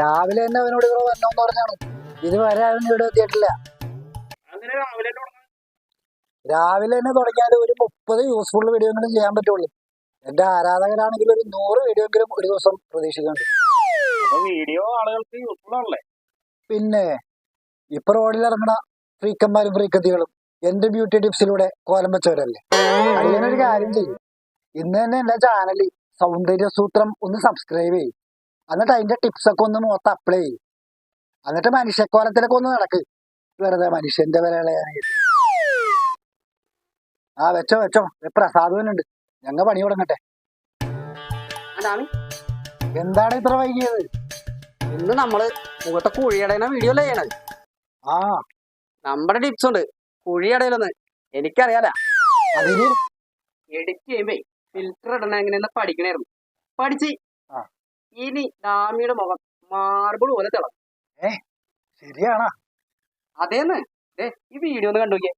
രാവിലെ തന്നെ അവനോട് ഇവിടെ വന്നോന്ന് പറഞ്ഞാണ്. ഇതുവരെ അവൻ ഇവിടെ എത്തിയിട്ടില്ല. രാവിലെ തന്നെ തുടങ്ങിയാൽ ഒരു മുപ്പത് യൂസ്ഫുൾ വീഡിയോ എങ്കിലും ചെയ്യാൻ പറ്റുള്ളൂ. എന്റെ ആരാധകരാണെങ്കിൽ ഒരു നൂറ് വീഡിയോ എങ്കിലും ഒരു ദിവസം പ്രതീക്ഷിക്കുന്നുണ്ട്. വീഡിയോ ആളുകൾക്ക് യൂസ്ഫുൾ ആണല്ലേ? പിന്നെ ഇപ്പൊ റോഡിൽ ഇറങ്ങണ ഫ്രീക്കന്മാരും ഫ്രീക്കത്തികളും എന്റെ ബ്യൂട്ടി ടിപ്സിലൂടെ കോലം വെച്ചവരല്ലേ? അടിയനൊരു കാര്യം ചെയ്യും. ഇന്ന് തന്നെ എന്റെ ചാനലിൽ സൗന്ദര്യ സൂത്രം ഒന്ന് സബ്സ്ക്രൈബ് ചെയ്യും. എന്നിട്ട് അതിന്റെ ടിപ്സ് ഒക്കെ ഒന്ന് മൊത്തം അപ്ലൈ ചെയ്യും. എന്നിട്ട് മനുഷ്യക്കോലത്തിലൊക്കെ ഒന്ന് നടക്ക്. വെറുതെ മനുഷ്യന്റെ വില ആ വെച്ചോ വെച്ചോ. പ്രസാദവനുണ്ട് ഞങ്ങ പണി തുടങ്ങട്ടെ. എന്താണ് ഇത്ര വൈകിയത്? ഇന്ന് നമ്മൾ മുഖത്തെ കുഴിയടയുന്ന വീഡിയോ അല്ലേ ചെയ്യണത്? ആ. നമ്മുടെ ടിപ്സ് ഉണ്ട്. കുഴിയടയിലൊന്ന് എനിക്കറിയാല. അതിന്? എഡിറ്റ് ചെയ്യുമ്പേ ഫിൽറ്റർ ഇടണ എങ്ങനെയെന്ന് പഠിക്കണായിരുന്നു. പഠിച്ച്. ഇനി ഡാമിയുടെ മുഖം മാർബിൾ പോലെ തിളങ്ങും. ശരിയാണോ? അതേന്ന്. ഈ വീഡിയോ ഒന്ന് കണ്ടു നോക്കിയേ.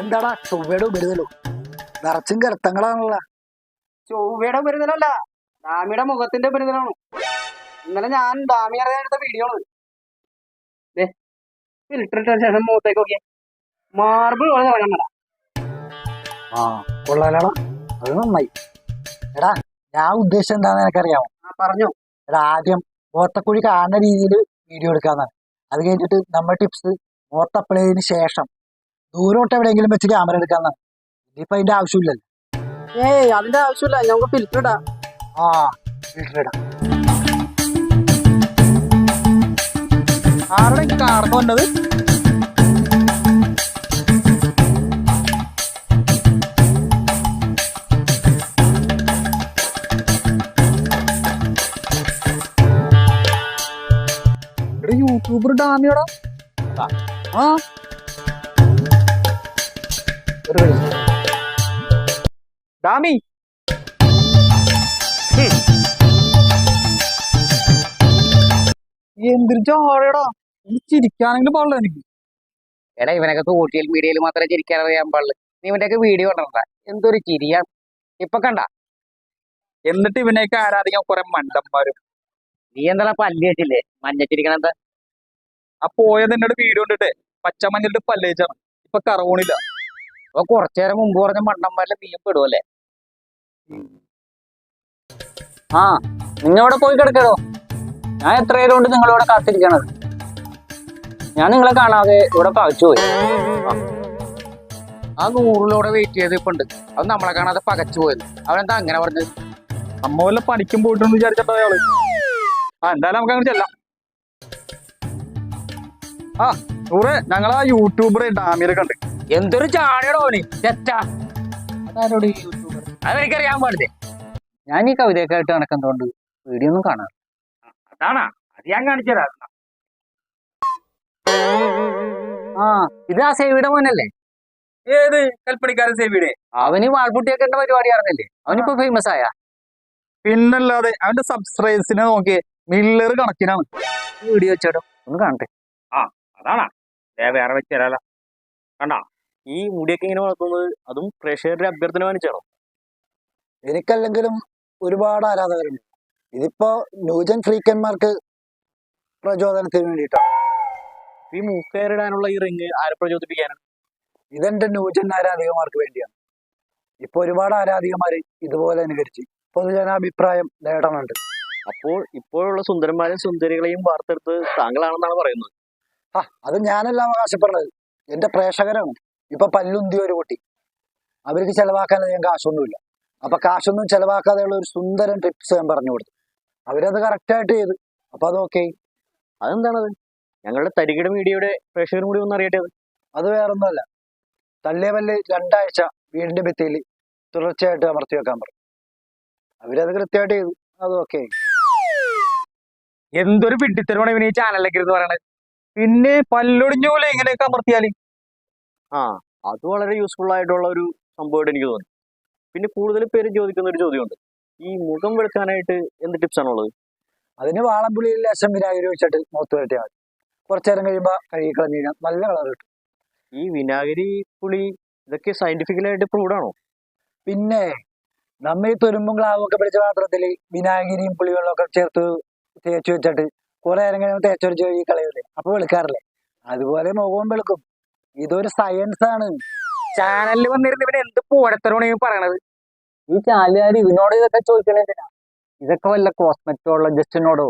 എന്താടാ ചൊവ്വയുടെ ഉപരിതലോ? നിറച്ചും കരത്തങ്ങളാണല്ല. ചൊവ്വയുടെ ഉപരിതലല്ല ഡാമിയുടെ മുഖത്തിന്റെ ഉപരിതലാണ് ഇന്നലെ ഞാൻ ഡാമി അറിയാൻ എടുത്ത വീഡിയോ ആണ്. ദേ ഫിൽറ്റർ ഇട്ട ശേഷം മുഖത്തേക്ക് നോക്കിയേ. മാർബിൾ പോലെ തിളങ്ങണ്ട ആ കൊള്ളാലടാ. അത് നന്നായി എടാ ഞാൻ ഉദ്ദേശിച്ചത് എന്താണെന്ന് എനിക്കറിയാമോ? പറഞ്ഞു. എടാ ആദ്യം ഓത്തക്കുഴി കാണുന്ന രീതിയിൽ വീഡിയോ എടുക്കാന്നാണ്. അത് കഴിഞ്ഞിട്ട് നമ്മുടെ ടിപ്സ് ഓത്തപ്പിളയതിന് ശേഷം ദൂരോട്ട് എവിടെയെങ്കിലും വെച്ച് ക്യാമറ എടുക്കാന്നാണ്. ഇതിപ്പോ അതിന്റെ ആവശ്യമില്ലല്ലോ. ഏയ് അതിന്റെ ആവശ്യമില്ല. നമുക്ക് ഫിൽറ്റർ ഇടാം. ആ ഫിൽറ്റർ ഇടാം. ആരുടെ വന്നത് യൂട്യൂബർ ഡാമിയോടാ ആ. ഡാമി. എന്തൊരു ജാടയടാ ചിരിക്കാനെങ്കിലും പാടില്ല എനിക്ക്. എടാ ഇവനൊക്കെ സോഷ്യൽ മീഡിയയിൽ മാത്രമേ ചിരിക്കാൻ അറിയാൻ പാടുള്ളൂ. നീ ഇവന്റെയൊക്കെ വീഡിയോ കണ്ട എന്തൊരു ചിരിയാ. ഇപ്പൊ കണ്ട. എന്നിട്ട് ഇവനെയൊക്കെ ആരാധിക്കാൻ കുറെ മണ്ടന്മാരും. നീ എന്താ പല്ലി വെച്ചില്ലേ മഞ്ഞച്ചിരിക്കണെന്താ ആ പോയത് എന്നോട് വീഡിയോ കണ്ടിട്ട്. പച്ചമഞ്ഞിട്ട് പല്ലേച്ചാണ്. ഇപ്പൊ കറവണില്ല. അപ്പൊ കൊറച്ചേരം മുമ്പ് പറഞ്ഞ മണ്ണന്മാരിലെ നീയും പെടുവല്ലേ ആ നിങ്ങളിവിടെ പോയി കിടക്കടോ. ഞാൻ എത്ര നേരം കൊണ്ട് നിങ്ങളിവിടെ കാത്തിരിക്കണത്? ഞാൻ നിങ്ങളെ കാണാതെ ഇവിടെ പകച്ചു പോയി. ആ നൂറിലൂടെ വെയിറ്റ് ചെയ്ത് ഇപ്പൊ ഉണ്ട്. അത് നമ്മളെ കാണാതെ പകച്ചു പോയത്. അവനെന്താ അങ്ങനെ പറഞ്ഞത്? അമ്മ വല്ല പണിക്കും പോയിട്ടുണ്ടെന്ന് വിചാരിച്ചിട്ടോ അയാൾ ആ എന്തായാലും നമുക്ക് അങ്ങനെ ചെല്ലാം. ആ നൂറ്. ഞങ്ങൾ ആ യൂട്യൂബർ ഡാമിയെ കണ്ട്. എന്തൊരു ചാടിയടോ അവന്. തെറ്റാ. അതാരോട് യൂട്യൂബർ അതെനിക്കറിയാൻ പാടില്ലേ? ഞാൻ ഈ കവിതയൊക്കെ ആയിട്ട് നടക്കുന്നതുകൊണ്ട് വീഡിയോ ഒന്നും കാണാറ് അതാണാ. അത് ഞാൻ കാണിച്ചതാ ആ ഇത് ആ സേവിയുടെ മോനല്ലേ? ഏത്? കൽപ്പണിക്കാരൻ സേവിയുടെ. അവന് വാൾപുട്ടിയൊക്കെ പരിപാടി അറിഞ്ഞല്ലേ അവനിപ്പോ ഫേമസ് ആയ. പിന്നല്ലാതെ അവന്റെ സബ്സ്ക്രൈബേഴ്സിനെ നോക്കിയേ മില്ലർ കണക്കിനാണ്. വീഡിയോ വെച്ചോടോ. ഒന്ന് കാണട്ടെ. അതാണാ. വേറെ വെച്ച് തരാല. കണ്ടാ? ഈ മുടിയൊക്കെ ഇങ്ങനെ വളർത്തുന്നത് അതും പ്രേക്ഷകരുടെ അഭ്യർത്ഥന മാനിച്ചാണോ എനിക്കല്ലെങ്കിലും ഒരുപാട് ആരാധകരുണ്ട്. ഇതിപ്പോ ന്യൂജൻ ഫ്രീക്കന്മാർക്ക് പ്രചോദനത്തിന് വേണ്ടിയിട്ടാണ് ഈ മൂക്കേറിടാനുള്ള ഈ റിങ് ആരെ പ്രചോദിപ്പിക്കാനാണ്? ഇതെന്റെ ന്യൂജൻ ആരാധികമാർക്ക് വേണ്ടിയാണ്. ഇപ്പൊ ഒരുപാട് ആരാധികമാര് ഇതുപോലെ അനുകരിച്ച് പൊതുജനാഭിപ്രായം നേടണുണ്ട്. അപ്പോൾ ഇപ്പോഴുള്ള സുന്ദരന്മാരെയും സുന്ദരികളെയും വാർത്തെടുത്ത് താങ്കളാണെന്നാണ് പറയുന്നത്. ആ അത് ഞാനല്ല അവകാശപ്പെടുന്നത് എന്റെ പ്രേക്ഷകരാണ്. ഇപ്പൊ പല്ലുന്തി ഒരു കുട്ടി. അവർക്ക് ചെലവാക്കാൻ ഞാൻ കാശൊന്നുമില്ല അപ്പൊ കാശൊന്നും ചെലവാക്കാതെയുള്ള ഒരു സുന്ദരൻ ടിപ്സ് ഞാൻ പറഞ്ഞു കൊടുത്തു. അവരത് കറക്റ്റ് ആയിട്ട് ചെയ്ത്. അപ്പൊ അത് ഓക്കെ അതെന്താണത്? ഞങ്ങളുടെ തരികിട മീഡിയയുടെ പ്രേക്ഷകരും കൂടി ഒന്ന് അറിയട്ടെ അത്. അത് വേറൊന്നുമല്ല. തള്ളിയ പല്ല് രണ്ടാഴ്ച വീടിന്റെ ഭിത്തിയിൽ തുടർച്ചയായിട്ട് അമർത്തി വെക്കാൻ പറഞ്ഞു. അവരത് കൃത്യമായിട്ട് ചെയ്തു. അത് ഓക്കെ എന്തൊരു പിട്ടിത്തരമാണ് ഇവന് ഈ ചാനലിലേക്ക് ഇരുന്ന് പറയണത്. പിന്നെ പല്ലൊടിഞ്ഞ പോലെ എങ്ങനെയൊക്കെ അമർത്തിയാൽ. ആ അത് വളരെ യൂസ്ഫുൾ ആയിട്ടുള്ള ഒരു സംഭവമായിട്ട് എനിക്ക് തോന്നി. പിന്നെ കൂടുതൽ പേര് ചോദിക്കുന്ന ഒരു ചോദ്യമുണ്ട്. ഈ മുഖം വെളുക്കാനായിട്ട് എന്ത് ടിപ്സ് ആണുള്ളത് അതിന് വാളമ്പുള്ളിയിൽ ലേശം വിനാഗിരി വെച്ചിട്ട് മുഖത്ത് വരട്ടിയാൽ മതി. കുറച്ചു നേരം കഴിയുമ്പോൾ കഴുകി കളഞ്ഞു കഴിഞ്ഞാൽ നല്ല കളർ കിട്ടും. ഈ വിനാഗിരി പുളി ഇതൊക്കെ സയന്റിഫിക്കലായിട്ട് പ്രൂവ്ഡ് ആണോ? പിന്നെ നമ്മ ഈ തുരുമ്പും ക്ലാവും ഒക്കെ പിടിച്ച പാത്രത്തിൽ വിനാഗിരിയും പുളിവെള്ളമൊക്കെ ഒക്കെ ചേർത്ത് തേച്ച് വെച്ചിട്ട് കുറെ നേരം കഴിയുമ്പോൾ തേച്ചൊരു ചെവി കളയൂലേ? അപ്പൊ വെളുക്കാറില്ലേ? അതുപോലെ മുഖവും വെളുക്കും. ഇതൊരു സയൻസ് ആണ്. ചാനലിൽ വന്നിരുന്ന ഇവിടെ എന്ത് പോഴത്തരമാണ് ഈ പറയണത്? ഈ ചാലുകാർ ഇതിനോട് ഇതൊക്കെ ചോദിക്കണേ ഇതൊക്കെ വല്ല കോസ്മെറ്റോളജിസ്റ്റിനോടോ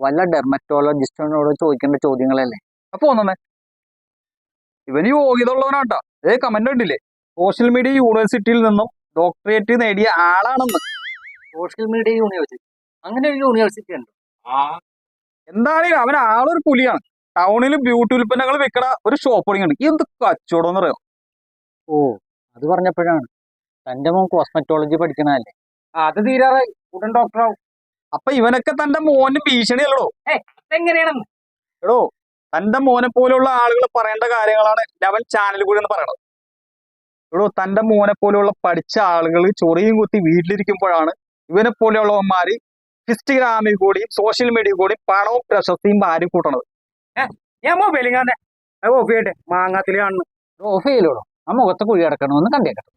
വല്ല ഡെർമറ്റോളജിസ്റ്റിനോടോ ചോദിക്കേണ്ട ചോദ്യങ്ങളല്ലേ? അപ്പൊ ഒന്നേ ഇവന് യോഗ്യത ഉള്ളവനാട്ടോ ഏ കമന്റ് ഉണ്ടില്ലേ സോഷ്യൽ മീഡിയ യൂണിവേഴ്സിറ്റിയിൽ നിന്നും ഡോക്ടറേറ്റ് നേടിയ ആളാണെന്ന്. സോഷ്യൽ മീഡിയ യൂണിവേഴ്സിറ്റി അങ്ങനെ ഒരു യൂണിവേഴ്സിറ്റി ഉണ്ട്? എന്താണെങ്കിലും അവൻ ആളൊരു പുലിയാണ്. ടൗണിൽ ബ്യൂട്ടി ഉൽപ്പന്നങ്ങൾ വിൽക്കണ ഒരു ഷോപ്പ് ആണ്. എന്ത് കച്ചവടം എന്ന് പറയാം ഓ അത് പറഞ്ഞപ്പോഴാണ്. തന്റെ മോൻ കോസ്മെറ്റോളജി പഠിക്കണല്ലേ അത് തീരാറായി. ഉടൻ ഡോക്ടറാവും അപ്പൊ ഇവനൊക്കെ തന്റെ മോന് ഭീഷണിയല്ലോ എങ്ങനെയാണെന്ന് എടോ തന്റെ മോനെ പോലെയുള്ള ആളുകൾ പറയേണ്ട കാര്യങ്ങളാണ് അവൻ ചാനൽ കൂടി എന്ന് പറയണത് എടോ തന്റെ മോനെ പോലെയുള്ള പഠിച്ച ആളുകൾ ചൊറിയും കുത്തി വീട്ടിലിരിക്കുമ്പോഴാണ് ഇവനെ പോലെയുള്ളവന്മാര് ഇൻസ്റ്റഗ്രാമിൽ കൂടിയും സോഷ്യൽ മീഡിയ കൂടിയും പണവും പ്രശസ്തിയും ഭാര്യ കൂട്ടണത്. ഞാൻ മൊബൈലിൽ കാണേ ഓഫ് ചെയ്യട്ടെ. ആണ് കാണുന്നു. ഓഫ് ചെയ്യലോടോ ആ മുഖത്തെ കുഴി അടക്കണമെന്ന് കണ്ടേക്കട്ടെ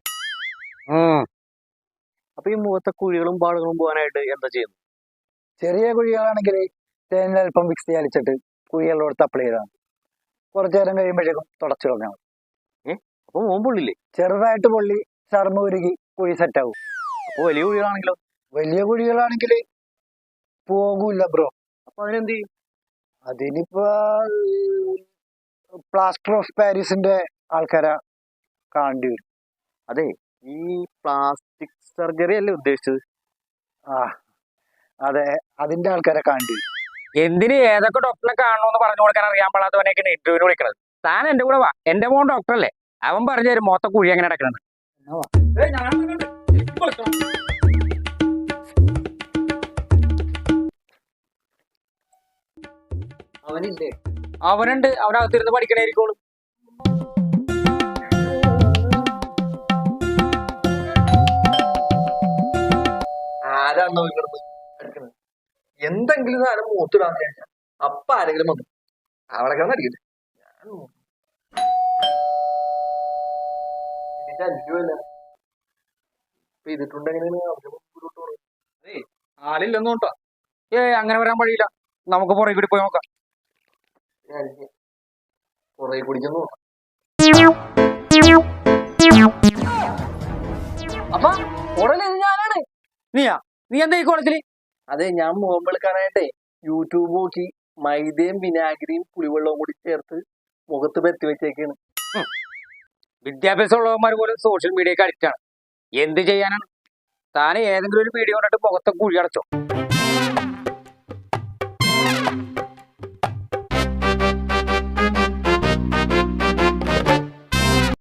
അപ്പൊ ഈ മുഖത്തെ കുഴികളും പാടുകളും പോകാനായിട്ട് എന്താ ചെയ്യുന്നു ചെറിയ കുഴികളാണെങ്കിൽ തേനിൽ അല്പം മിക്സ് ചലിച്ചിട്ട് കുഴികളിലോട് അപ്ലൈ ചെയ്താണ് കുറച്ചു നേരം കഴിയുമ്പോഴേക്കും തുടച്ചു കളഞ്ഞാൽ മതി. അപ്പൊ മോൻ പൊള്ളില്ലേ? ചെറുതായിട്ട് പൊള്ളി ചർമ്മ ഉരുകി കുഴി സെറ്റ് ആവും. അപ്പൊ വലിയ കുഴികളാണെങ്കിലോ? വലിയ കുഴികളാണെങ്കിൽ പോകൂല ബ്രോ. അപ്പൊ അതിനെന്ത് ചെയ്യും? അതിനിപ്പോ പ്ലാസ്റ്റർ ഓഫ് പാരീസിന്റെ ആൾക്കാരെ കാണേണ്ടി വരും. അതെ ഈ പ്ലാസ്റ്റിക് സർജറി അല്ലേ ഉദ്ദേശിച്ചത്? ആ അതെ അതിന്റെ ആൾക്കാരെ കാണേണ്ടി വരും. എന്തിന് ഏതൊക്കെ ഡോക്ടറെ കാണണമെന്ന് പറഞ്ഞു കൊടുക്കാൻ അറിയാൻ പാടാത്തവനൊക്കെയാണ് ഇന്റർവ്യൂവിന് വിളിക്കണത്. താൻ എന്റെ കൂടെ വാ. എന്റെ മോൻ ഡോക്ടറല്ലേ. അവൻ പറഞ്ഞു തരും മൊത്ത കുഴി എങ്ങനെ അടക്കണത് അവനില്ലേ അവനുണ്ട്. അവനകത്തിരുന്ന് പഠിക്കണായിരിക്കുള്ളൂ. ആരാണ് എന്തെങ്കിലും സാധനം മൂത്തിടാന്ന് കഴിഞ്ഞാൽ അപ്പ ആരെങ്കിലും വന്നു. അവിടെ കിടന്ന് അടിക്കില്ല ഞാൻ. ഇതിന്റെ ഏ അങ്ങനെ വരാൻ വഴിയില്ല. നമുക്ക് പുറകെ കൂടി പോയി നോക്കാം. കുറെ കുടിക്കുന്നു. അപ്പൊ ഉടനെ ഇത് ഞാനാണ് നീയാ? നീ എന്താ ഈ കുളത്തിൽ? അതെ ഞാൻ മുഖം വെളുക്കാനായിട്ടേ യൂട്യൂബ് നോക്കി മൈദയും വിനാഗിരിയും പുളിവെള്ളവും കൂടി ചേർത്ത് മുഖത്ത് പെത്തി വെച്ചേക്കാണ്. വിദ്യാഭ്യാസം ഉള്ളവന്മാർ പോലും സോഷ്യൽ മീഡിയക്ക് അഡിക്റ്റ് ആണ്. എന്ത് ചെയ്യാനാണ്? താൻ ഏതെങ്കിലും ഒരു വീഡിയോ കണ്ടിട്ട് മുഖത്തെ കുഴി അടച്ചോ.